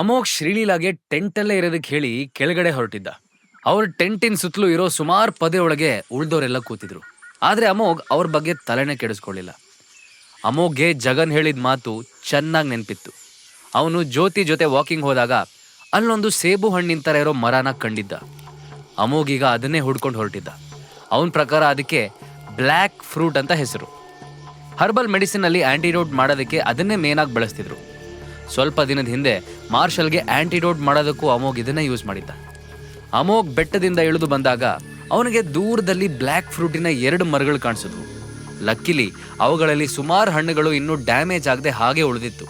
ಅಮೋಘ್ ಶ್ರೀಲೀಲಾಗೆ ಟೆಂಟಲ್ಲೇ ಇರೋದಕ್ಕೆ ಹೇಳಿ ಕೆಳಗಡೆ ಹೊರಟಿದ್ದ. ಅವ್ರ ಟೆಂಟಿನ ಸುತ್ತಲೂ ಇರೋ ಸುಮಾರು ಪದೇ ಒಳಗೆ ಕೂತಿದ್ರು. ಆದ್ರೆ ಅಮೋಘ್ ಅವ್ರ ಬಗ್ಗೆ ತಲೆನೇ ಕೆಡಿಸ್ಕೊಳ್ಳಿಲ್ಲ. ಅಮೋಘ್ಗೆ ಜಗನ್ ಹೇಳಿದ ಮಾತು ಚೆನ್ನಾಗಿ ನೆನಪಿತ್ತು. ಅವನು ಜ್ಯೋತಿ ಜೊತೆ ವಾಕಿಂಗ್ ಹೋದಾಗ ಅಲ್ಲೊಂದು ಸೇಬು ಹಣ್ಣಿನ ಥರ ಇರೋ ಮರನ ಕಂಡಿದ್ದ. ಅಮೋಘ್ ಈಗ ಅದನ್ನೇ ಹುಡ್ಕೊಂಡು ಹೊರಟಿದ್ದ. ಅವನ ಪ್ರಕಾರ ಅದಕ್ಕೆ ಬ್ಲ್ಯಾಕ್ ಫ್ರೂಟ್ ಅಂತ ಹೆಸರು. ಹರ್ಬಲ್ ಮೆಡಿಸಿನ್ ಅಲ್ಲಿ ಆಂಟಿಡೋಟ್ ಮಾಡೋದಕ್ಕೆ ಅದನ್ನೇ ಮೇನಾಗಿ ಬಳಸ್ತಿದ್ರು. ಸ್ವಲ್ಪ ದಿನದ ಹಿಂದೆ ಮಾರ್ಷಲ್ಗೆ ಆಂಟಿಡೋಟ್ ಮಾಡೋದಕ್ಕೂ ಅಮೋಗ್ ಇದನ್ನ ಯೂಸ್ ಮಾಡಿದ್ದ. ಅಮೋಗ್ ಬೆಟ್ಟದಿಂದ ಇಳಿದು ಬಂದಾಗ ಅವನಿಗೆ ದೂರದಲ್ಲಿ ಬ್ಲ್ಯಾಕ್ ಫ್ರೂಟಿನ ಎರಡು ಮರಗಳು ಕಾಣಿಸಿದ್ವು. ಲಕ್ಕಿಲಿ, ಅವುಗಳಲ್ಲಿ ಸುಮಾರು ಹಣ್ಣುಗಳು ಇನ್ನೂ ಡ್ಯಾಮೇಜ್ ಆಗದೆ ಹಾಗೆ ಉಳಿದಿತ್ತು.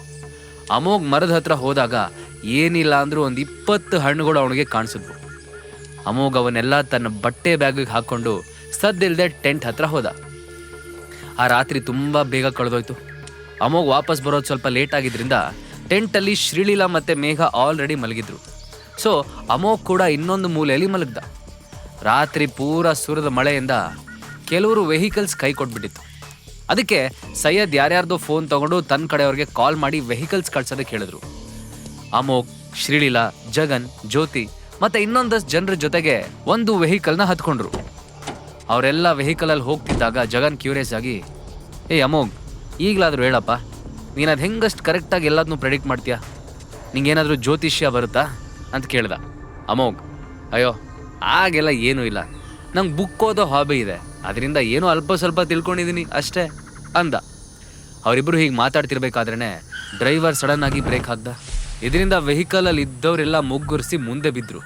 ಅಮೋಗ್ ಮರದ ಹತ್ರ ಹೋದಾಗ ಏನಿಲ್ಲ ಅಂದ್ರೂ ಒಂದು ಇಪ್ಪತ್ತು ಹಣ್ಣುಗಳು ಅವನಿಗೆ ಕಾಣಿಸಿದ್ವು. ಅಮೋಗ್ ಅವನ್ನೆಲ್ಲ ತನ್ನ ಬಟ್ಟೆ ಬ್ಯಾಗಿಗೆ ಹಾಕೊಂಡು ಸದ್ದಿಲ್ಲದೆ ಟೆಂಟ್ ಹತ್ರ ಹೋದ. ಆ ರಾತ್ರಿ ತುಂಬಾ ಬೇಗ ಕಳೆದೋಯ್ತು. ಅಮೋಗ್ ವಾಪಸ್ ಬರೋದು ಸ್ವಲ್ಪ ಲೇಟ್ ಆಗಿದ್ರಿಂದ ಟೆಂಟಲ್ಲಿ ಶ್ರೀಲೀಲಾ ಮತ್ತೆ ಮೇಘ ಆಲ್ರೆಡಿ ಮಲಗಿದ್ರು. ಸೊ ಅಮೋಘ್ ಕೂಡ ಇನ್ನೊಂದು ಮೂಲೆಯಲ್ಲಿ ಮಲಗ್ದ. ರಾತ್ರಿ ಪೂರ ಸುರದ ಮಳೆಯಿಂದ ಕೆಲವರು ವೆಹಿಕಲ್ಸ್ ಕೈ ಕೊಟ್ಬಿಟ್ಟಿತ್ತು. ಅದಕ್ಕೆ ಸೈಯದ್ ಯಾರ್ಯಾರ್ದೋ ಫೋನ್ ತಗೊಂಡು ತನ್ನ ಕಡೆಯವ್ರಿಗೆ ಕಾಲ್ ಮಾಡಿ ವೆಹಿಕಲ್ಸ್ ಕಳ್ಸೋದಕ್ಕೆ ಹೇಳಿದ್ರು ಅಮೋಘ್, ಶ್ರೀಲೀಲಾ, ಜಗನ್, ಜ್ಯೋತಿ ಮತ್ತೆ ಇನ್ನೊಂದಷ್ಟು ಜನರ ಜೊತೆಗೆ ಒಂದು ವೆಹಿಕಲ್ನ ಹತ್ಕೊಂಡ್ರು. ಅವರೆಲ್ಲ ವೆಹಿಕಲಲ್ಲಿ ಹೋಗ್ತಿದ್ದಾಗ ಜಗನ್ ಕ್ಯೂರಿಯಸ್ ಆಗಿ ಏ ಅಮೋಘ್, ಈಗಲಾದರೂ ಹೇಳಪ್ಪ ನೀನು ಅದು ಹೆಂಗಷ್ಟು ಕರೆಕ್ಟಾಗಿ ಎಲ್ಲದನ್ನು ಪ್ರೆಡಿಕ್ಟ್ ಮಾಡ್ತೀಯಾ? ನಿಂಗೇನಾದರೂ ಜ್ಯೋತಿಷ್ಯ ಬರುತ್ತಾ? ಅಂತ ಕೇಳ್ದ. ಅಮೋಗ್ ಅಯ್ಯೋ ಆಗೆಲ್ಲ ಏನೂ ಇಲ್ಲ. ನಂಗೆ ಬುಕ್ ಓದೋ ಹಾಬಿ ಇದೆ. ಅದರಿಂದ ಏನೋ ಅಲ್ಪ ಸ್ವಲ್ಪ ತಿಳ್ಕೊಂಡಿದ್ದೀನಿ ಅಷ್ಟೇ, ಅಂದ. ಅವರಿಬ್ಬರು ಹೀಗೆ ಮಾತಾಡ್ತಿರ್ಬೇಕಾದ್ರೇ ಡ್ರೈವರ್ ಸಡನ್ ಆಗಿ ಬ್ರೇಕ್ ಹಾಕ್ದ. ಇದರಿಂದ ವೆಹಿಕಲಲ್ಲಿ ಇದ್ದವರೆಲ್ಲ ಮುಗ್ಗುರಿಸಿ ಮುಂದೆ ಬಿದ್ದರು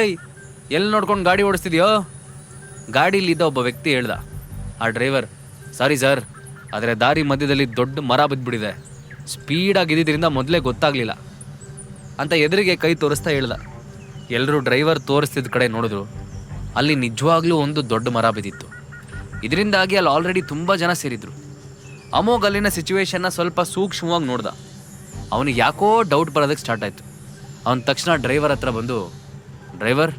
ಏಯ್ ಎಲ್ಲಿ ನೋಡ್ಕೊಂಡು ಗಾಡಿ ಓಡಿಸ್ತಿದ್ಯೋ? ಗಾಡಿಲಿದ್ದ ಒಬ್ಬ ವ್ಯಕ್ತಿ ಹೇಳ್ದ. ಆ ಡ್ರೈವರ್ ಸಾರಿ ಸರ್, ಆದರೆ ದಾರಿ ಮಧ್ಯದಲ್ಲಿ ದೊಡ್ಡ ಮರ ಬಿದ್ದುಬಿಟ್ಟಿದೆ ಸ್ಪೀಡಾಗಿ ಇದ್ದಿದ್ದರಿಂದ ಮೊದಲೇ ಗೊತ್ತಾಗಲಿಲ್ಲ. ಅಂತ ಎದುರಿಗೆ ಕೈ ತೋರಿಸ್ತಾ ಹೇಳ್ದ. ಎಲ್ಲರೂ ಡ್ರೈವರ್ ತೋರಿಸ್ತಿದ್ದ ಕಡೆ ನೋಡಿದ್ರು. ಅಲ್ಲಿ ನಿಜವಾಗ್ಲೂ ಒಂದು ದೊಡ್ಡ ಮರ ಬಿದ್ದಿತ್ತು. ಇದರಿಂದಾಗಿ ಅಲ್ಲಿ ಆಲ್ರೆಡಿ ತುಂಬ ಜನ ಸೇರಿದ್ರು. ಅಮೋಘ್ ಅಲ್ಲಿನ ಸಿಚುವೇಶನ್ನ ಸ್ವಲ್ಪ ಸೂಕ್ಷ್ಮವಾಗಿ ನೋಡ್ದ. ಅವನಿಗೆ ಯಾಕೋ ಡೌಟ್ ಬರೋದಕ್ಕೆ ಸ್ಟಾರ್ಟ್ ಆಯಿತು. ಅವನ ತಕ್ಷಣ ಡ್ರೈವರ್ ಹತ್ರ ಬಂದು ಡ್ರೈವರ್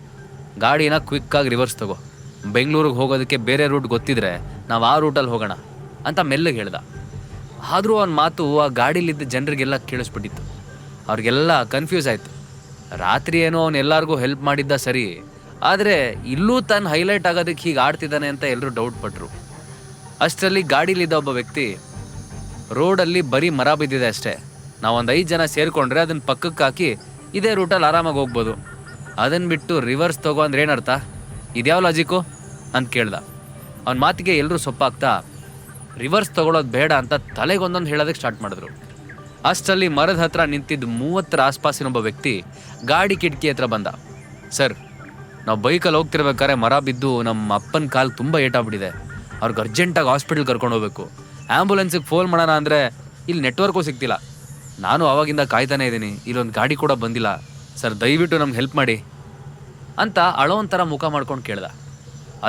ಗಾಡಿನ ಕ್ವಿಕ್ಕಾಗಿ ರಿವರ್ಸ್ ತಗೋ. ಬೆಂಗಳೂರಿಗೆ ಹೋಗೋದಕ್ಕೆ ಬೇರೆ ರೂಟ್ ಗೊತ್ತಿದ್ರೆ ನಾವು ಆ ರೂಟಲ್ಲಿ ಹೋಗೋಣ. ಅಂತ ಮೆಲ್ಲಗೆ ಹೇಳ್ದ. ಆದರೂ ಅವನ ಮಾತು ಆ ಗಾಡೀಲಿದ್ದ ಜನರಿಗೆಲ್ಲ ಕೇಳಿಸ್ಬಿಟ್ಟಿತ್ತು. ಅವ್ರಿಗೆಲ್ಲ ಕನ್ಫ್ಯೂಸ್ ಆಯಿತು. ರಾತ್ರಿ ಏನೋ ಅವನು ಎಲ್ಲರಿಗೂ ಹೆಲ್ಪ್ ಮಾಡಿದ್ದ ಸರಿ, ಆದರೆ ಇಲ್ಲೂ ತಾನು ಹೈಲೈಟ್ ಆಗೋದಕ್ಕೆ ಹೀಗೆ ಆಡ್ತಿದ್ದಾನೆ ಅಂತ ಎಲ್ಲರೂ ಡೌಟ್ ಪಟ್ಟರು ಅಷ್ಟರಲ್ಲಿ ಗಾಡೀಲಿದ್ದ ಒಬ್ಬ ವ್ಯಕ್ತಿ, ರೋಡಲ್ಲಿ ಬರೀ ಮರ ಬಿದ್ದಿದೆ ಅಷ್ಟೇ. ನಾವೊಂದು ಐದು ಜನ ಸೇರಿಕೊಂಡ್ರೆ ಅದನ್ನ ಪಕ್ಕಕ್ಕೆ ಹಾಕಿ ಇದೇ ರೂಟಲ್ಲಿ ಆರಾಮಾಗಿ ಹೋಗ್ಬೋದು. ಅದನ್ನು ಬಿಟ್ಟು ರಿವರ್ಸ್ ತಗೋ ಅಂದ್ರೆ ಏನರ್ಥ? ಇದ್ಯಾವ ಲಾಜಿಕ್ಕು ಅಂತ ಕೇಳ್ದ. ಅವನ ಮಾತಿಗೆ ಎಲ್ಲರೂ ಸೊಪ್ಪಾಗ್ತಾ ರಿವರ್ಸ್ ತಗೊಳ್ಳೋದು ಬೇಡ ಅಂತ ತಲೆಗೊಂದೊಂದು ಹೇಳೋದಕ್ಕೆ ಸ್ಟಾರ್ಟ್ ಮಾಡಿದ್ರು. ಅಷ್ಟರಲ್ಲಿ ಮರದ ಹತ್ರ ನಿಂತಿದ್ದ ಮೂವತ್ತರ ಆಸ್ಪಾಸಿನ ಒಬ್ಬ ವ್ಯಕ್ತಿ ಗಾಡಿ ಕಿಟಕಿ ಹತ್ರ ಬಂದ. ಸರ್, ನಾವು ಬೈಕಲ್ಲಿ ಹೋಗ್ತಿರ್ಬೇಕಾದ್ರೆ ಮರ ಬಿದ್ದು ನಮ್ಮ ಅಪ್ಪನ ಕಾಲು ತುಂಬ ಏಟಾಗ್ಬಿಟ್ಟಿದೆ. ಅವ್ರಿಗೆ ಅರ್ಜೆಂಟಾಗಿ ಹಾಸ್ಪಿಟಲ್ ಕರ್ಕೊಂಡು ಹೋಗ್ಬೇಕು. ಆ್ಯಂಬುಲೆನ್ಸಿಗೆ ಫೋನ್ ಮಾಡೋಣ ಅಂದರೆ ಇಲ್ಲಿ ನೆಟ್ವರ್ಕು ಸಿಗ್ತಿಲ್ಲ. ನಾನು ಅವಾಗಿಂದ ಕಾಯ್ತಾನೆ ಇದ್ದೀನಿ. ಇಲ್ಲೊಂದು ಗಾಡಿ ಕೂಡ ಬಂದಿಲ್ಲ. ಸರ್, ದಯವಿಟ್ಟು ನಮ್ಗೆ ಹೆಲ್ಪ್ ಮಾಡಿ. ಅಂತ ಅಳೋ ಒಂಥರ ಮುಖ ಮಾಡ್ಕೊಂಡು ಕೇಳ್ದ.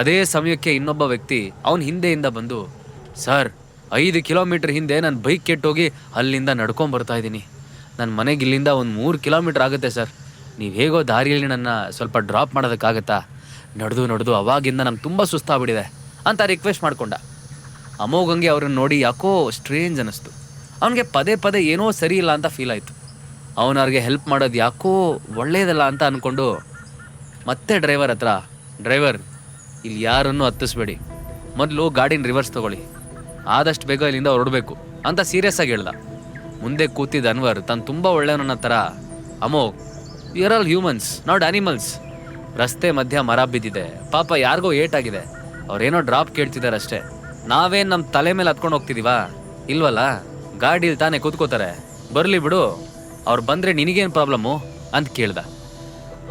ಅದೇ ಸಮಯಕ್ಕೆ ಇನ್ನೊಬ್ಬ ವ್ಯಕ್ತಿ ಅವನ ಹಿಂದೆಯಿಂದ ಬಂದು ಸರ್, ಐದು ಕಿಲೋಮೀಟ್ರ್ ಹಿಂದೆ ನಾನು ಬೈಕ್ ಕೆಟ್ಟೋಗಿ ಅಲ್ಲಿಂದ ನಡ್ಕೊಂಡು ಬರ್ತಾ ಇದ್ದೀನಿ ನನ್ನ ಮನೆಗೆ ಇಲ್ಲಿಂದ ಒಂದು ಮೂರು ಕಿಲೋಮೀಟ್ರ್ ಆಗುತ್ತೆ ಸರ್. ನೀವು ಹೇಗೋ ದಾರಿಯಲ್ಲಿ ನನ್ನ ಸ್ವಲ್ಪ ಡ್ರಾಪ್ ಮಾಡೋದಕ್ಕಾಗತ್ತಾ? ನಡೆದು ನಡೆದು ಅವಾಗಿಂದ ನಂಗೆ ತುಂಬ ಸುಸ್ತಾಗ್ಬಿಟ್ಟಿದೆ ಅಂತ ರಿಕ್ವೆಸ್ಟ್ ಮಾಡ್ಕೊಂಡ. ಅಮೋಘಂಗೆ ಅವ್ರನ್ನ ನೋಡಿ ಯಾಕೋ ಸ್ಟ್ರೇಂಜ್ ಅನ್ನಿಸ್ತು ಅವನಿಗೆ ಪದೇ ಪದೇ ಏನೋ ಸರಿ ಇಲ್ಲ ಅಂತ ಫೀಲ್ ಆಯಿತು. ಅವನವ್ರಿಗೆ ಹೆಲ್ಪ್ ಮಾಡೋದು ಯಾಕೋ ಒಳ್ಳೆಯದಲ್ಲ ಅಂತ ಅಂದ್ಕೊಂಡು ಮತ್ತೆ ಡ್ರೈವರ್ ಹತ್ರ, ಡ್ರೈವರ್, ಇಲ್ಲಿ ಯಾರನ್ನೂ ಹತ್ತಿಸ್ಬೇಡಿ. ಮೊದಲು ಗಾಡಿನ ರಿವರ್ಸ್ ತಗೊಳ್ಳಿ. ಆದಷ್ಟು ಬೇಗ ಇಲ್ಲಿಂದ ಹೊರಡಬೇಕು ಅಂತ ಸೀರಿಯಸ್ ಆಗಿ ಹೇಳ್ದ ಮುಂದೆ ಕೂತಿದ್ದ ಅನ್ವರ್ ತನ್ನ ತುಂಬ ಒಳ್ಳೆಯವನ ಥರ Amogh you're all humans not animals ರಸ್ತೆ ಮಧ್ಯ ಮರ ಬಿದ್ದಿದೆ. ಪಾಪ ಯಾರಿಗೋ ಏಟಾಗಿದೆ. ಅವ್ರೇನೋ ಡ್ರಾಪ್ ಕೇಳ್ತಿದ್ದಾರೆ ಅಷ್ಟೇ. ನಾವೇನು ನಮ್ಮ ತಲೆ ಮೇಲೆ ಹತ್ಕೊಂಡು ಹೋಗ್ತಿದೀವಾ? ಇಲ್ವಲ್ಲ? ಗಾಡೀಲಿ ತಾನೇ ಕೂತ್ಕೋತಾರೆ. ಬರಲಿ ಬಿಡು. ಅವ್ರು ಬಂದರೆ ನಿನಗೇನು ಪ್ರಾಬ್ಲಮ್ಮು? ಅಂತ ಕೇಳ್ದ.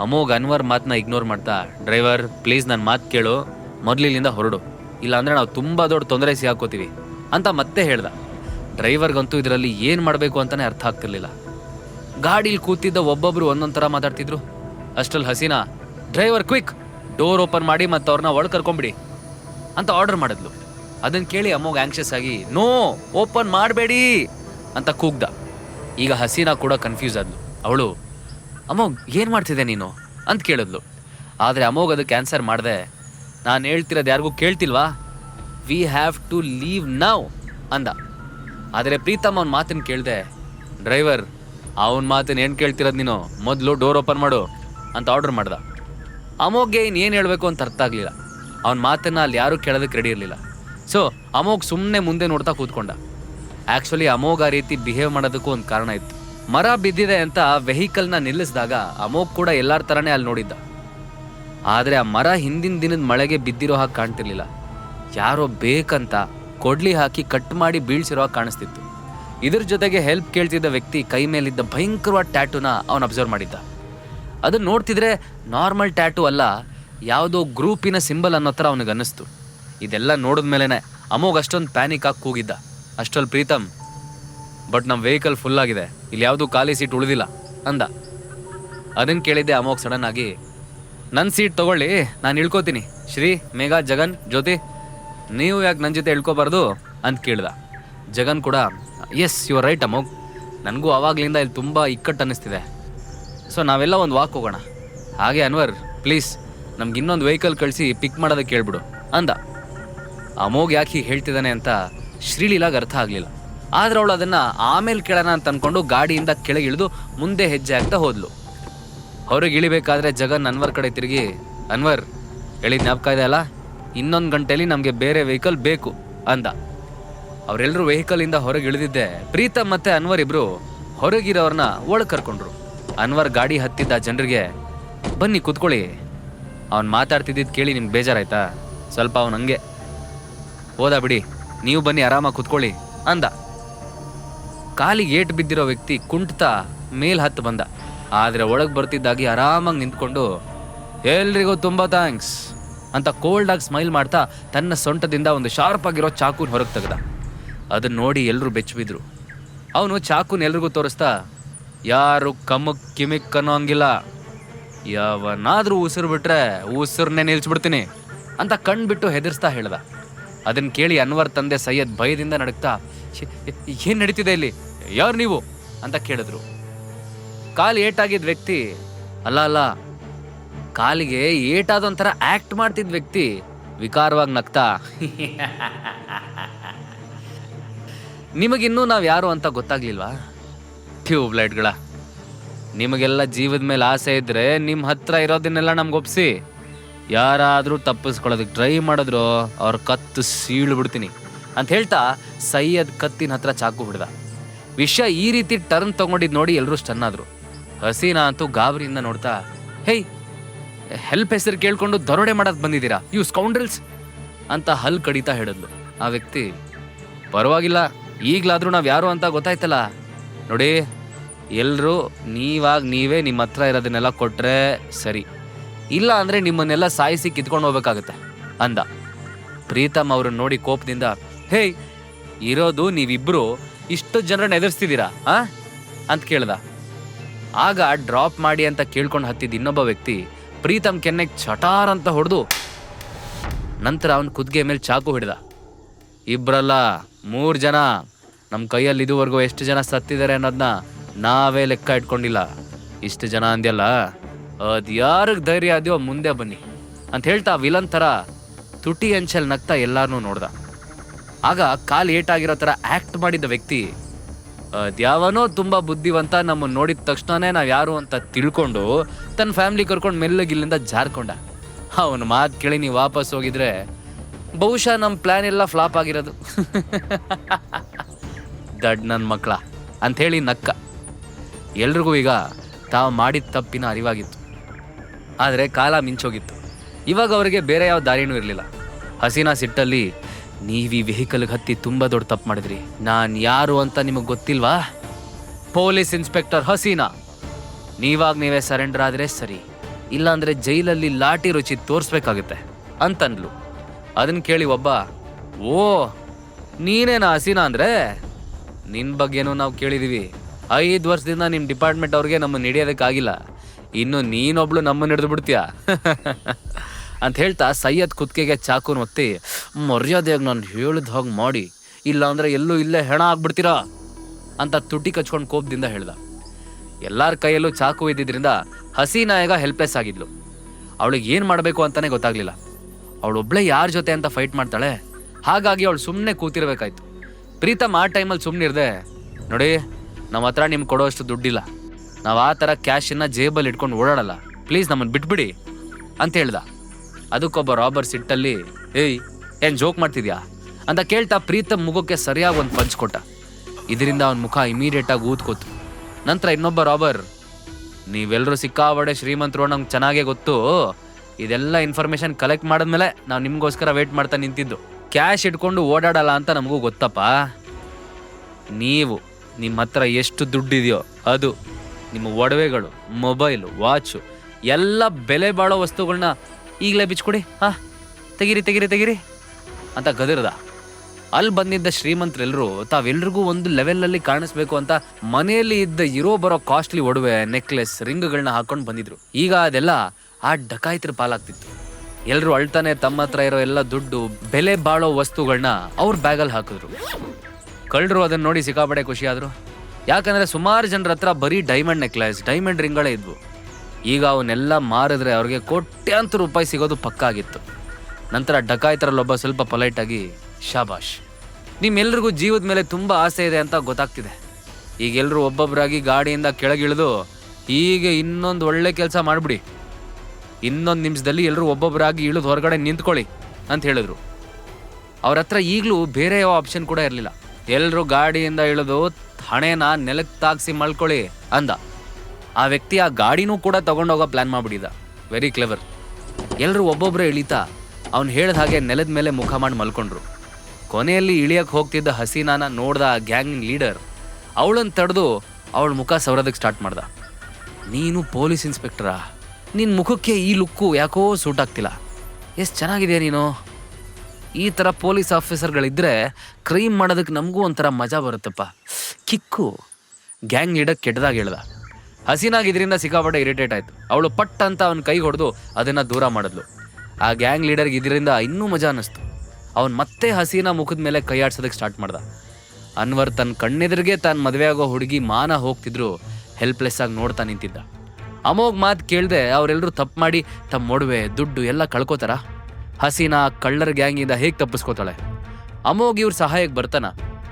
ಅಮೋಘ್ ಅನ್ವರ್ ಮಾತನ್ನ ಇಗ್ನೋರ್ ಮಾಡ್ತಾ ಡ್ರೈವರ್ ಪ್ಲೀಸ್ ನನ್ನ ಮಾತು ಕೇಳು. ಮೊದಲು ಇಲ್ಲಿಂದ ಹೊರಡು. ಇಲ್ಲಾಂದ್ರೆ ನಾವು ತುಂಬ ದೊಡ್ಡ ತೊಂದರೆ ಸಿಗಾಕೋತೀವಿ ಅಂತ ಮತ್ತೆ ಹೇಳ್ದ. ಡ್ರೈವರ್ಗಂತೂ ಇದರಲ್ಲಿ ಏನು ಮಾಡಬೇಕು ಅಂತಾನೆ ಅರ್ಥ ಆಗ್ತಿರ್ಲಿಲ್ಲ. ಗಾಡೀಲಿ ಕೂತಿದ್ದ ಒಬ್ಬೊಬ್ರು ಒಂದೊಂದ್ ಥರ ಮಾತಾಡ್ತಿದ್ರು. ಅಷ್ಟ್ರಲ್ಲಿ Haseena, driver quick, door open ಮಾಡಿ ಮತ್ತೆ ಅವ್ರನ್ನ ಒಳಗೆ ಕರ್ಕೊಂಬಿಡಿ ಅಂತ ಆರ್ಡರ್ ಮಾಡಿದ್ಲು. ಅದನ್ನ ಕೇಳಿ ಅಮ್ಮೋಗ್ ಆಂಕ್ಷಸ್ ಆಗಿ, ನೋ, ಓಪನ್ ಮಾಡಬೇಡಿ ಅಂತ ಕೂಗ್ದ. ಈಗ ಹಸೀನಾ ಕೂಡ ಕನ್ಫ್ಯೂಸ್ ಆದ್ಲು. ಅವಳು ಅಮೋಗ್ ಏನು ಮಾಡ್ತಿದ್ದೆ ನೀನು? ಅಂತ ಕೇಳಿದ್ಲು. ಆದರೆ ಅಮೋಗ್ ಅದಕ್ಕೆ ಆನ್ಸರ್ ಮಾಡಿದೆ ನಾನು ಹೇಳ್ತಿರೋದು ಯಾರಿಗೂ ಕೇಳ್ತಿಲ್ವಾ? We have to leave now ಅಂದ. ಆದರೆ ಪ್ರೀತಮ್ ಅವನ ಮಾತನ್ನು ಕೇಳಿದೆ ಡ್ರೈವರ್ ಅವನ ಮಾತನ್ನ ಏನು ಕೇಳ್ತಿರೋದು ನೀನು? ಮೊದಲು ಡೋರ್ ಓಪನ್ ಮಾಡು ಅಂತ ಆರ್ಡರ್ ಮಾಡ್ದ. ಅಮೋಘ್ಗೆ ಏನು ಹೇಳಬೇಕು ಅಂತ ಅರ್ಥ ಆಗಲಿಲ್ಲ. ಅವನ ಮಾತನ್ನು ಅಲ್ಲಿ ಯಾರೂ ಕೇಳೋದಕ್ಕೆ ರೆಡಿ ಇರಲಿಲ್ಲ. ಸೊ ಅಮೋಗ್ ಸುಮ್ಮನೆ ಮುಂದೆ ನೋಡ್ತಾ ಕೂತ್ಕೊಂಡ. ಆ್ಯಕ್ಚುಲಿ ಅಮೋಗ್ ಆ ರೀತಿ ಬಿಹೇವ್ ಮಾಡೋದಕ್ಕೂ ಒಂದು ಕಾರಣ ಇತ್ತು. ಮರ ಬಿದ್ದಿದೆ ಅಂತ ವೆಹಿಕಲ್ನ ನಿಲ್ಲಿಸಿದಾಗ ಅಮೋಗ್ ಕೂಡ ಎಲ್ಲರ ಥರನೇ ಅಲ್ಲಿ ನೋಡಿದ್ದ. ಆದರೆ ಆ ಮರ ಹಿಂದಿನ ದಿನದ ಮಳೆಗೆ ಬಿದ್ದಿರೋ ಹಾಗೆ ಕಾಣ್ತಿರ್ಲಿಲ್ಲ. ಯಾರೋ ಬೇಕಂತ ಕೊಡ್ಲಿ ಹಾಕಿ ಕಟ್ ಮಾಡಿ ಬೀಳ್ಸಿರೋ ಹಾಗೆ ಕಾಣಿಸ್ತಿತ್ತು. ಇದ್ರ ಜೊತೆಗೆ ಹೆಲ್ಪ್ ಕೇಳ್ತಿದ್ದ ವ್ಯಕ್ತಿ ಕೈ ಮೇಲಿದ್ದ ಭಯಂಕರವಾದ ಟ್ಯಾಟೂನ ಅವನು ಅಬ್ಸರ್ವ್ ಮಾಡಿದ್ದ. ಅದನ್ನ ನೋಡ್ತಿದ್ರೆ ನಾರ್ಮಲ್ ಟ್ಯಾಟೂ ಅಲ್ಲ, ಯಾವುದೋ ಗ್ರೂಪಿನ ಸಿಂಬಲ್ ಅನ್ನೋ ಥರ ಅವನಿಗೆ ಅನ್ನಿಸ್ತು. ಇದೆಲ್ಲ ನೋಡಿದ್ಮೇಲೆ ಅಮೋಘ್ ಅಷ್ಟೊಂದು ಪ್ಯಾನಿಕ್ ಆಗಿ ಕೂಗಿದ್ದ. ಅಷ್ಟರಲ್ಲಿ ಪ್ರೀತಮ್, ಬಟ್ ನಮ್ಮ ವೆಹಿಕಲ್ ಫುಲ್ ಆಗಿದೆ. ಇಲ್ಲಿ ಯಾವುದೂ ಖಾಲಿ ಸೀಟ್ ಉಳಿದಿಲ್ಲ, ಅಂದ. ಅದನ್ನು ಕೇಳಿದ್ದೆ ಅಮೋಘ್ ಸಡನ್ ಆಗಿ ನನ್ನ ಸೀಟ್ ತಗೊಳ್ಳಿ, ನಾನು ಇಳ್ಕೋತೀನಿ. ಶ್ರೀ, ಮೇಘಾ, ಜಗನ್, ಜ್ಯೋತಿ, ನೀವು ಯಾಕೆ ನನ್ನ ಜೊತೆ ಇಳ್ಕೋಬಾರ್ದು ಅಂತ ಕೇಳ್ದ. ಜಗನ್ ಕೂಡ yes you are right Amogh. ನನಗೂ ಆವಾಗಲಿಂದ ಇಲ್ಲಿ ತುಂಬ ಇಕ್ಕಟ್ಟು ಅನ್ನಿಸ್ತಿದೆ. ಸೊ ನಾವೆಲ್ಲ ಒಂದು ವಾಕ್ ಹೋಗೋಣ. ಹಾಗೆ ಅನ್ವರ್ ಪ್ಲೀಸ್ ನಮ್ಗೆ ಇನ್ನೊಂದು ವೆಹಿಕಲ್ ಕಳಿಸಿ ಪಿಕ್ ಮಾಡೋದಕ್ಕೆ ಕೇಳ್ಬಿಡು, ಅಂದ. ಅಮೋಗ್ ಯಾಕೆ ಹೀಗೆ ಹೇಳ್ತಿದ್ದಾನೆ ಅಂತ ಶ್ರೀಲೀಲಾಗೆ ಅರ್ಥ ಆಗಲಿಲ್ಲ. ಆದ್ರೆ ಅವಳು ಅದನ್ನು ಆಮೇಲೆ ಕೇಳೋಣ ಅಂತ ಅಂದ್ಕೊಂಡು ಗಾಡಿಯಿಂದ ಕೆಳಗಿಳಿದು ಮುಂದೆ ಹೆಜ್ಜೆ ಆಗ್ತಾ ಹೋದ್ಲು. ಹೊರಗೆ ಇಳಿಬೇಕಾದ್ರೆ ಜಗನ್ ಅನ್ವರ್ ಕಡೆ ತಿರುಗಿ, ಅನ್ವರ್ ಹೇಳಿದ ಜ್ಞಾಪಕ ಇದೆ ಅಲ್ಲ? ಇನ್ನೊಂದು ಗಂಟೆಲಿ ನಮಗೆ ಬೇರೆ ವೆಹಿಕಲ್ ಬೇಕು, ಅಂದ. ಅವರೆಲ್ಲರೂ ವೆಹಿಕಲಿಂದ ಹೊರಗೆ ಇಳಿದಿದ್ದೆ ಪ್ರೀತಮ್ ಮತ್ತೆ ಅನ್ವರ್ ಇಬ್ರು ಹೊರಗಿರೋರ್ನ ಒಳಗೆ ಕರ್ಕೊಂಡ್ರು. ಅನ್ವರ್ ಗಾಡಿ ಹತ್ತಿದ್ದ ಜನರಿಗೆ, ಬನ್ನಿ ಕುತ್ಕೊಳ್ಳಿ. ಅವ್ನು ಮಾತಾಡ್ತಿದ್ದಿದ್ದು ಕೇಳಿ ನಿಮ್ಗೆ ಬೇಜಾರಾಯ್ತಾ? ಸ್ವಲ್ಪ ಅವನು ಹಂಗೆ. ಹೋದ ಬಿಡಿ, ನೀವು ಬನ್ನಿ ಆರಾಮಾಗಿ ಕುತ್ಕೊಳ್ಳಿ, ಅಂದ. ಕಾಲಿಗೆ ಏಟು ಬಿದ್ದಿರೋ ವ್ಯಕ್ತಿ ಕುಂಟ್ತಾ ಮೇಲ್ ಹತ್ತು ಬಂದ. ಆದರೆ ಒಳಗೆ ಬರ್ತಿದ್ದಾಗಿ ಆರಾಮಾಗಿ ನಿಂತ್ಕೊಂಡು, ಎಲ್ರಿಗೂ ತುಂಬ ಥ್ಯಾಂಕ್ಸ್ ಅಂತ ಕೋಲ್ಡಾಗಿ ಸ್ಮೈಲ್ ಮಾಡ್ತಾ ತನ್ನ ಸೊಂಟದಿಂದ ಒಂದು ಶಾರ್ಪ್ ಆಗಿರೋ ಚಾಕುನ ಹೊರಗೆ ತೆಗ್ದ. ಅದನ್ನ ನೋಡಿ ಎಲ್ಲರೂ ಬೆಚ್ಚಬಿದ್ರು. ಅವನು ಚಾಕುನ ಎಲ್ರಿಗೂ ತೋರಿಸ್ತಾ, ಯಾರು ಕಮಕ್ ಕಿಮಿಕ್ ಅನ್ನೋ ಹಂಗಿಲ್ಲ ಯಾವನಾದರೂ ಉಸಿರು ಬಿಟ್ರೆ ಉಸಿರನ್ನೇ ನಿಲ್ಸ್ಬಿಡ್ತೀನಿ ಅಂತ ಕಣ್ಬಿಟ್ಟು ಹೆದರ್ಸ್ತಾ ಹೇಳ್ದ. ಅದನ್ನ ಕೇಳಿ ಅನ್ವರ್ ತಂದೆ ಸೈಯದ್ ಭಯದಿಂದ ನಡಕ್ತಾ ಏನು ನಡೀತಿದೆ ಇಲ್ಲಿ? ಯಾರು ನೀವು? ಅಂತ ಕೇಳಿದ್ರು. ಕಾಲು ಏಟಾಗಿದ್ದ ವ್ಯಕ್ತಿ. ಅಲ್ಲ ಅಲ್ಲ. ಕಾಲಿಗೆ ಏಟಾದೊಂಥರ ಆಕ್ಟ್ ಮಾಡ್ತಿದ್ದ ವ್ಯಕ್ತಿ. ವಿಕಾರವಾಗಿ ನಗ್ತಾ. ನಿಮಗಿನ್ನೂ ನಾವು ಯಾರು ಅಂತ ಗೊತ್ತಾಗ್ಲಿಲ್ವಾ? ಟ್ಯೂಬ್ಲೈಟ್ಗಳ ನಿಮಗೆಲ್ಲ ಜೀವದ ಮೇಲೆ ಆಸೆ ಇದ್ರೆ ನಿಮ್ಮ ಹತ್ರ ಇರೋದನ್ನೆಲ್ಲ ನಮ್ಗೆ ಒಪ್ಸಿ. ಯಾರಾದರೂ ತಪ್ಪಿಸ್ಕೊಳ್ಳೋದಕ್ಕೆ ಟ್ರೈ ಮಾಡಿದ್ರು ಅವ್ರ ಕತ್ತು ಸೀಳು ಬಿಡ್ತೀನಿ. ಅಂತ ಹೇಳ್ತಾ ಸೈಯದ್ ಕತ್ತಿನ ಹತ್ರ ಚಾಕು ಬಿಡ್ದ ವಿಷಯ ಈ ರೀತಿ ಟರ್ನ್ ತಗೊಂಡಿದ್ ನೋಡಿ ಎಲ್ಲರೂ ಸ್ಟನ್ ಆದ್ರು. ಹಸೀನಾ ಅಂತೂ ಗಾಬರಿಯಿಂದ ನೋಡ್ತಾ, ಹೇಯ್, ಹೆಲ್ಪ್ ಹೆಸರು ಕೇಳ್ಕೊಂಡು ದರೋಡೆ ಮಾಡೋದು ಬಂದಿದ್ದೀರಾ, ಯು ಸ್ಕೌಂಡ್ರಲ್ಸ್ ಅಂತ ಹಲ್ ಕಡಿತಾ ಹೇಳಿದ್ಲು. ಆ ವ್ಯಕ್ತಿ, ಪರವಾಗಿಲ್ಲ, ಈಗಲಾದರೂ ನಾವು ಯಾರು ಅಂತ ಗೊತ್ತಾಯ್ತಲ್ಲ. ನೋಡಿ ಎಲ್ಲರೂ ನೀವಾಗ ನೀವೇ ನಿಮ್ಮ ಹತ್ರ ಇರೋದನ್ನೆಲ್ಲ ಕೊಟ್ಟರೆ ಸರಿ. ಇಲ್ಲ ಅಂದರೆ ನಿಮ್ಮನ್ನೆಲ್ಲ ಸಾಯಿಸಿ ಕಿತ್ಕೊಂಡು ಹೋಗ್ಬೇಕಾಗತ್ತೆ, ಅಂದ. ಪ್ರೀತಮ್ ಅವ್ರನ್ನ ನೋಡಿ ಕೋಪದಿಂದ, ಹೇಯ್, ಇರೋದು ನೀವಿಬ್ಬರು ಇಷ್ಟು ಜನರನ್ನ ಎದುರಿಸ್ತಿದ್ದೀರಾ ಹಾಂ ಅಂತ ಕೇಳ್ದ. ಆಗ ಡ್ರಾಪ್ ಮಾಡಿ ಅಂತ ಕೇಳ್ಕೊಂಡು ಹತ್ತಿದ ಇನ್ನೊಬ್ಬ ವ್ಯಕ್ತಿ ಪ್ರೀತಮ್ ಕೆನ್ನೆಗೆ ಚಟಾರ್ ಅಂತ ಹೊಡೆದು ನಂತರ ಅವನ ಕುದ್ಗೆ ಮೇಲೆ ಚಾಕು ಹಿಡ್ದ. ಇಬ್ಬರಲ್ಲ ಮೂರು ಜನ ನಮ್ಮ ಕೈಯಲ್ಲಿ ಇದುವರೆಗೂ ಎಷ್ಟು ಜನ ಸತ್ತಿದ್ದಾರೆ ಅನ್ನೋದನ್ನ ನಾವೇ ಲೆಕ್ಕ ಇಟ್ಕೊಂಡಿಲ್ಲ. ಇಷ್ಟು ಜನ ಅಂದ್ಯಲ್ಲ, ಅದು ಯಾರಿಗೆ ಧೈರ್ಯ ಅದೆಯೋ ಮುಂದೆ ಬನ್ನಿ. ಅಂತ ಹೇಳ್ತಾ ವಿಲನ್ ಥರ ತುಟಿ ಅಂಚಲ್ ನಗ್ತಾ ಎಲ್ಲಾರನ್ನೂ ನೋಡ್ದ. ಆಗ ಕಾಲು ಏಟಾಗಿರೋ ಥರ ಆ್ಯಕ್ಟ್ ಮಾಡಿದ್ದ ವ್ಯಕ್ತಿ ಅದ್ಯಾವನೋ ತುಂಬ ಬುದ್ಧಿವಂತ ನಮ್ಮನ್ನು ನೋಡಿದ ತಕ್ಷಣನೇ ನಾವು ಯಾರು ಅಂತ ತಿಳ್ಕೊಂಡು ತನ್ನ ಫ್ಯಾಮಿಲಿ ಕರ್ಕೊಂಡು ಮೆಲ್ಲಗೆ ಇಲ್ಲಿಂದ ಜಾರ್ಕೊಂಡ. ಅವನ ಮಾತು ಕೇಳಿ ನೀವು ವಾಪಸ್ ಹೋಗಿದ್ರೆ ಬಹುಶಃ ನಮ್ಮ ಪ್ಲ್ಯಾನ್ ಎಲ್ಲ ಫ್ಲಾಪ್ ಆಗಿರೋದು. ದಡ್ ನನ್ನ ಮಕ್ಕಳ ಅಂಥೇಳಿ ನಕ್ಕ. ಎಲ್ರಿಗೂ ಈಗ ತಾವು ಮಾಡಿದ ತಪ್ಪಿನ ಅರಿವಾಗಿತ್ತು. ಆದರೆ ಕಾಲ ಮಿಂಚೋಗಿತ್ತು. ಇವಾಗ ಅವರಿಗೆ ಬೇರೆ ಯಾವ ದಾರಿನೂ ಇರಲಿಲ್ಲ. ಹಸೀನಾ ಸಿಟ್ಟಲ್ಲಿ ನೀವು ಈ ವೆಹಿಕಲ್ಗೆ ಹತ್ತಿ ತುಂಬ ದೊಡ್ಡ ತಪ್ಪು ಮಾಡಿದ್ರಿ. ನಾನು ಯಾರು ಅಂತ ನಿಮಗೆ ಗೊತ್ತಿಲ್ವಾ? Police inspector Haseena. ನೀವಾಗ ನೀವೇ ಸರೆಂಡರ್ ಆದರೆ ಸರಿ. ಇಲ್ಲಾಂದರೆ ಜೈಲಲ್ಲಿ ಲಾಟಿ ರುಚಿ ತೋರಿಸ್ಬೇಕಾಗುತ್ತೆ ಅಂತನ್ಲು ಅದನ್ನ ಕೇಳಿ ಒಬ್ಬ, ಓ, ನೀನೇನ ಹಸೀನಾ ಅಂದ್ರೆ? ನಿನ್ನ ಬಗ್ಗೆನೂ ನಾವು ಕೇಳಿದೀವಿ. ಐದು ವರ್ಷದಿಂದ ನಿಮ್ಮ ಡಿಪಾರ್ಟ್ಮೆಂಟ್ ಅವ್ರಿಗೆ ನಮ್ಮನ್ನು ಹಿಡಿಯೋದಕ್ಕಾಗಿಲ್ಲ. ಇನ್ನು ನೀನೊಬ್ಳು ನಮ್ಮನ್ನು ಹಿಡಿದು ಬಿಡ್ತೀಯಾ? ಅಂತ ಹೇಳ್ತಾ ಸೈಯದ್ ಕುತ್ತಿಗೆಗೆ ಚಾಕುನ ಒತ್ತಿ ಮರ್ಯಾದೆಯಾಗಿ ನಾನು ಹೇಳಿದ ಹಾಗೆ ಮಾಡಿ ಇಲ್ಲ ಅಂದ್ರೆ ಎಲ್ಲೂ ಇಲ್ಲೇ ಹೆಣ ಆಗ್ಬಿಡ್ತೀರಾ? ಅಂತ ತುಟಿ ಕಚ್ಕೊಂಡು ಕೋಪದಿಂದ ಹೇಳ್ದ. ಎಲ್ಲಾರ ಕೈಯಲ್ಲೂ ಚಾಕು ಇದ್ದಿದ್ರಿಂದ ಹಸೀನಾ ನಾಯಗ ಹೆಲ್ಪ್ಲೆಸ್ ಆಗಿದ್ಲು. ಅವಳಿಗೆ ಏನು ಮಾಡಬೇಕು ಅಂತಾನೆ ಗೊತ್ತಾಗ್ಲಿಲ್ಲ. ಅವಳೊಬ್ಳೆ ಯಾರ ಜೊತೆ ಅಂತ ಫೈಟ್ ಮಾಡ್ತಾಳೆ, ಹಾಗಾಗಿ ಅವಳು ಸುಮ್ಮನೆ ಕೂತಿರ್ಬೇಕಾಯ್ತು. ಪ್ರೀತಮ್ ಆ ಟೈಮಲ್ಲಿ ಸುಮ್ಮನಿರ್ದೆ ನೋಡಿ ನಮ್ಮ ಹತ್ರ ನಿಮ್ಗೆ ಕೊಡೋಷ್ಟು ದುಡ್ಡಿಲ್ಲ. ನಾವು ಆ ಥರ ಕ್ಯಾಶನ್ನ ಜೇಬಲ್ಲಿ ಇಟ್ಕೊಂಡು ಓಡಾಡಲ್ಲ. ಪ್ಲೀಸ್ ನಮ್ಮನ್ನು ಬಿಟ್ಬಿಡಿ. ಅಂತ ಹೇಳ್ದ. ಅದಕ್ಕೊಬ್ಬ ರಾಬರ್ ಸಿಟ್ಟಲ್ಲಿ, ಏಯ್, ಏನು ಜೋಕ್ ಮಾಡ್ತಿದ್ಯಾ? ಅಂತ ಕೇಳ್ತಾ ಪ್ರೀತಮ್ ಮುಖಕ್ಕೆ ಸರಿಯಾಗಿ ಒಂದು ಪಂಚ್ ಕೊಟ್ಟ. ಇದರಿಂದ ಅವನ ಮುಖ ಇಮಿಡಿಯೇಟಾಗಿ ಊದ್ಕೋತು. ನಂತರ ಇನ್ನೊಬ್ಬ ರಾಬರ್ ನೀವೆಲ್ಲರೂ ಸಿಕ್ಕಾಬಡೆ ಶ್ರೀಮಂತರು ನಮ್ಗೆ ಚೆನ್ನಾಗೇ ಗೊತ್ತು. ಇದೆಲ್ಲ ಇನ್ಫಾರ್ಮೇಶನ್ ಕಲೆಕ್ಟ್ ಮಾಡಿದ್ಮೇಲೆ ನಾವು ನಿಮಗೋಸ್ಕರ ವೇಟ್ ಮಾಡ್ತಾ ನಿಂತಿದ್ದು. ಕ್ಯಾಶ್ ಇಟ್ಕೊಂಡು ಓಡಾಡಲ್ಲ ಅಂತ ನಮಗೂ ಗೊತ್ತಪ್ಪ. ನೀವು ನಿಮ್ಮ ಹತ್ರ ಎಷ್ಟು ದುಡ್ಡಿದೆಯೋ ಅದು, ನಿಮ್ಮ ಒಡವೆಗಳು ಮೊಬೈಲು ವಾಚು ಎಲ್ಲ ಬೆಲೆ ಬಾಳೋ ವಸ್ತುಗಳನ್ನ ಈಗಲೇ ಬಿಚ್ಕೊಡಿ. ಹಾ, ತೆಗಿರಿ ತೆಗಿರಿ ತೆಗಿರಿ. ಅಂತ ಗದಿರದ. ಅಲ್ಲಿ ಬಂದಿದ್ದ ಶ್ರೀಮಂತರೆಲ್ಲರೂ ತಾವೆಲ್ರಿಗೂ ಒಂದು ಲೆವೆಲಲ್ಲಿ ಕಾಣಿಸ್ಬೇಕು ಅಂತ ಮನೆಯಲ್ಲಿ ಇದ್ದ ಇರೋ ಬರೋ ಕಾಸ್ಟ್ಲಿ ಒಡವೆ, ನೆಕ್ಲೆಸ್ ರಿಂಗ್ಗಳನ್ನ ಹಾಕೊಂಡು ಬಂದಿದ್ರು. ಈಗ ಅದೆಲ್ಲ ಆ ಡಕಾಯಿತರ ಪಾಲಾಗ್ತಿತ್ತು. ಎಲ್ಲರೂ ಅಳ್ತಾನೆ ತಮ್ಮ ಹತ್ರ ಇರೋ ಎಲ್ಲ ದುಡ್ಡು, ಬೆಲೆ ಬಾಳೋ ವಸ್ತುಗಳನ್ನ ಅವ್ರ ಬ್ಯಾಗಲ್ಲಿ ಹಾಕಿದ್ರು. ಕಳ್ಳರು ಅದನ್ನ ನೋಡಿ ಸಿಕ್ಕಾಪಡೆ ಖುಷಿಯಾದರು ಯಾಕಂದರೆ ಯಾಕಂದ್ರೆ ಸುಮಾರು ಜನರ ಹತ್ರ ಬರೀ ಡೈಮಂಡ್ ನೆಕ್ಲೆಸ್, ಡೈಮಂಡ್ ರಿಂಗ್ಗಳೇ ಇದ್ವು. ಈಗ ಅವನ್ನೆಲ್ಲ ಮಾರಿದ್ರೆ ಅವ್ರಿಗೆ ಕೋಟ್ಯಾಂತರ ರೂಪಾಯಿ ಸಿಗೋದು ಪಕ್ಕ ಆಗಿತ್ತು. ನಂತರ ಡಕಾಯಿತರಲ್ಲೊಬ್ಬ ಸ್ವಲ್ಪ ಪೊಲೈಟಾಗಿ, ಶಾಬಾಷ್, ನಿಮ್ಮೆಲ್ರಿಗೂ ಜೀವದ ಮೇಲೆ ತುಂಬ ಆಸೆ ಇದೆ ಅಂತ ಗೊತ್ತಾಗ್ತಿದೆ. ಈಗೆಲ್ಲರೂ ಒಬ್ಬೊಬ್ಬರಾಗಿ ಗಾಡಿಯಿಂದ ಕೆಳಗಿಳಿದು ಹೀಗೆ ಇನ್ನೊಂದು ಒಳ್ಳೆ ಕೆಲಸ ಮಾಡಿಬಿಡಿ. ಇನ್ನೊಂದು ನಿಮಿಷದಲ್ಲಿ ಎಲ್ಲರೂ ಒಬ್ಬೊಬ್ಬರಾಗಿ ಇಳಿದು ಹೊರಗಡೆ ನಿಂತ್ಕೊಳ್ಳಿ, ಅಂತ ಹೇಳಿದ್ರು. ಅವ್ರ ಹತ್ರ ಈಗಲೂ ಬೇರೆ ಯಾವ ಆಪ್ಷನ್ ಕೂಡ ಇರಲಿಲ್ಲ. ಎಲ್ಲರೂ ಗಾಡಿಯಿಂದ ಇಳಿದು ಹಣೆನ ನೆಲಕ್ಕೆ ತಾಗಿಸಿ ಮಲ್ಕೊಳ್ಳಿ ಅಂದ. ಆ ವ್ಯಕ್ತಿ ಆ ಗಾಡಿನೂ ಕೂಡ ತಗೊಂಡೋಗೋ ಪ್ಲಾನ್ ಮಾಡ್ಬಿಡಿದ ವೆರಿ ಕ್ಲೆವರ್ ಎಲ್ಲರೂ ಒಬ್ಬೊಬ್ಬರೇ ಇಳಿತಾ ಅವ್ನು ಹೇಳಿದ ಹಾಗೆ ನೆಲದ ಮೇಲೆ ಮುಖ ಮಾಡಿ ಮಲ್ಕೊಂಡ್ರು. ಕೊನೆಯಲ್ಲಿ ಇಳಿಯಕ್ಕೆ ಹೋಗ್ತಿದ್ದ ಹಸೀನಾನ ನೋಡ್ದ ಆ ಗ್ಯಾಂಗ್ ಲೀಡರ್ ಅವಳನ್ನು ತಡೆದು ಅವಳ ಮುಖ ಸವರೋದಕ್ಕೆ ಸ್ಟಾರ್ಟ್ ಮಾಡ್ದ. ನೀನು ಪೊಲೀಸ್ ಇನ್ಸ್ಪೆಕ್ಟರಾ? ನಿನ್ನ ಮುಖಕ್ಕೆ ಈ ಲುಕ್ಕು ಯಾಕೋ ಸೂಟ್ ಆಗ್ತಿಲ್ಲ. ಎಷ್ಟು ಚೆನ್ನಾಗಿದೆಯಾ ನೀನು? ಈ ಥರ ಪೊಲೀಸ್ ಆಫೀಸರ್ಗಳಿದ್ದರೆ ಕ್ರೈಮ್ ಮಾಡೋದಕ್ಕೆ ನಮಗೂ ಒಂಥರ ಮಜಾ ಬರುತ್ತಪ್ಪ. ಕಿಕ್ಕು. ಗ್ಯಾಂಗ್ ಲೀಡರ್ ಕೆಟ್ಟದಾಗ ಹೇಳ್ದ. ಹಸೀನಾಗ್ ಇದರಿಂದ ಸಿಕ್ಕಾಪಟ್ಟೆ ಇರಿಟೇಟ್ ಆಯ್ತು. ಅವಳು ಪಟ್ ಅಂತ ಅವನ ಕೈ ಹೊಡೆದು ಅದನ್ನ ದೂರ ಮಾಡಿದ್ಲು. ಆ ಗ್ಯಾಂಗ್ ಲೀಡರ್ಗೆ ಇದರಿಂದ ಇನ್ನೂ ಮಜಾ ಅನ್ನಿಸ್ತು. ಅವನು ಮತ್ತೆ ಹಸೀನಾ ಮುಖದ ಮೇಲೆ ಕೈ ಆಡ್ಸೋದಕ್ಕೆ ಸ್ಟಾರ್ಟ್ ಮಾಡ್ದ. ಅನ್ವರ್ ತನ್ನ ಕಣ್ಣೆದುರಿಗೆ ತಾನು ಮದುವೆ ಆಗೋ ಹುಡುಗಿ ಮಾನ ಹೋಗ್ತಿದ್ರು ಹೆಲ್ಪ್ಲೆಸ್ ಆಗಿ ನೋಡ್ತಾ ನಿಂತಿದ್ದ. ಅಮೋಗ್ ಮಾತು ಕೇಳ್ದೆ ಅವರೆಲ್ಲರೂ ತಪ್ಪು ಮಾಡಿ ತಮ್ಮ ಒಡವೆ, ದುಡ್ಡು ಎಲ್ಲ ಕಳ್ಕೋತಾರ? ಹಸೀನಾ ಕಳ್ಳರ ಗ್ಯಾಂಗಿಂದ ಹೇಗೆ ತಪ್ಪಿಸ್ಕೋತಾಳೆ? ಅಮೋಗ್ ಇವ್ರ ಸಹಾಯಕ್ಕೆ ಬರ್ತಾನ?